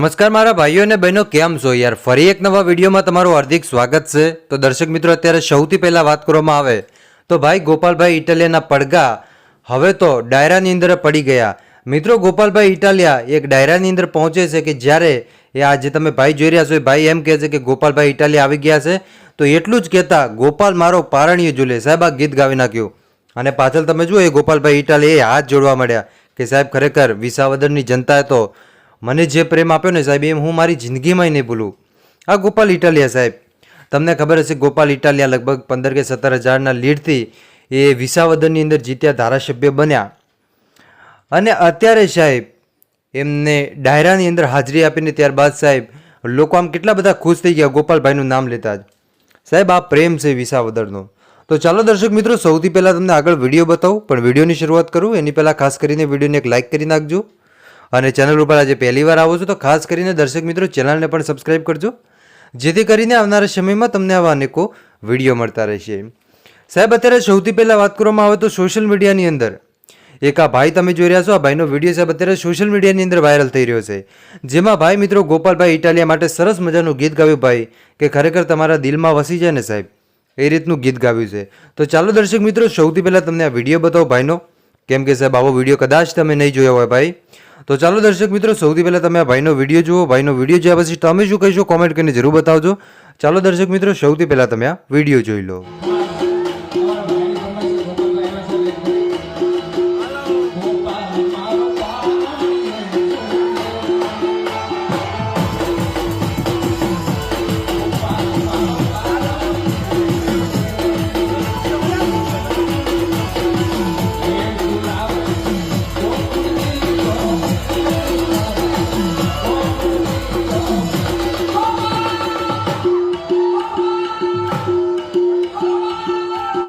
નમસ્કાર મારા ભાઈઓ અને બહેનો, કેમ છો યાર? ફરી એક નવા વિડીયોમાં તમારું હાર્દિક સ્વાગત છે. તો દર્શક મિત્રો, અત્યારે સૌથી પહેલાં વાત કરવામાં આવે તો ભાઈ ગોપાલભાઈ ઇટાલિયાના પડઘા હવે તો ડાયરાની અંદર પડી ગયા. મિત્રો, ગોપાલભાઈ ઇટાલિયા એક ડાયરાની અંદર પહોંચે છે કે જ્યારે એ આજે તમે ભાઈ જોઈ રહ્યા છો, એ ભાઈ એમ કહે છે કે ગોપાલભાઈ ઇટાલિયા આવી ગયા છે. તો એટલું જ કહેતા ગોપાલ મારો પારણીય ઝૂલે. સાહેબ, આ ગીત ગાવી નાખ્યું. અને પાછળ તમે જુઓ, એ ગોપાલભાઈ ઇટાલિયા એ હાથ જોડવા મળ્યા કે સાહેબ, ખરેખર વિસાવદરની જનતાએ તો મને જે પ્રેમ આપ્યો ને સાહેબ એમ હું મારી જિંદગીમાંય નહીં ભૂલું. આ ગોપાલ ઇટાલિયા સાહેબ. તમને ખબર હશે, ગોપાલ ઇટાલિયા લગભગ પંદર કે સત્તર હજારના લીડથી એ વિસાવદનની અંદર જીત્યા ધારાસભ્ય બન્યા. અને અત્યારે સાહેબ, એમને ડાયરાની અંદર હાજરી આપીને ત્યારબાદ સાહેબ, લોકો આમ કેટલા બધા ખુશ થઈ ગયા ગોપાલભાઈનું નામ લેતા જ. સાહેબ, આ પ્રેમ છે વિસાવદરનો. તો ચાલો દર્શક મિત્રો, સૌથી પહેલાં તમને આગળ વીડિયો બતાવું, પણ વિડીયોની શરૂઆત કરું. એની પહેલાં ખાસ કરીને વિડીયોને એક લાઇક કરી નાખજો. અને ચેનલ ઉપર આજે પહેલી વાર આવો છો તો ખાસ કરીને દર્શક મિત્રો ચેનલને પણ સબસ્ક્રાઈબ કરજો. જેથી કરીને આવનારા સમયમાં તમને આવા અનેકો વીડિયો મળતા રહેશે. સાહેબ, અત્યારે સૌથી પહેલાં વાત કરવામાં આવે તો સોશિયલ મીડિયાની અંદર. એક આ ભાઈ તમે જોઈ રહ્યા છો, આ ભાઈનો વીડિયો સાહેબ, અત્યારે સોશિયલ મીડિયાની અંદર વાયરલ થઈ રહ્યો છે. જેમાં ભાઈ મિત્રો ગોપાલભાઈ ઇટાલિયા માટે સરસ મજાનું ગીત ગાવ્યું ભાઈ, કે ખરેખર તમારા દિલમાં વસી જાય ને સાહેબ, એ રીતનું ગીત ગાવ્યું છે. તો ચાલો દર્શક મિત્રો, સૌથી પહેલાં તમને આ વીડિયો બતાવો ભાઈનો. કેમ કે સાહેબ, આવો વીડિયો કદાચ તમે નહીં જોયો હોય ભાઈ. તો ચાલો દર્શક મિત્રો, સૌથી પહેલાં તમે આ ભાઈનો વીડિયો જુઓ. ભાઈનો વીડિયો જોયા પછી તમે શું કહીશો? કોમેન્ટ કરીને જરૂર બતાવજો. ચાલો દર્શક મિત્રો, સૌથી પહેલાં તમે આ વીડિયો જોઈ લો.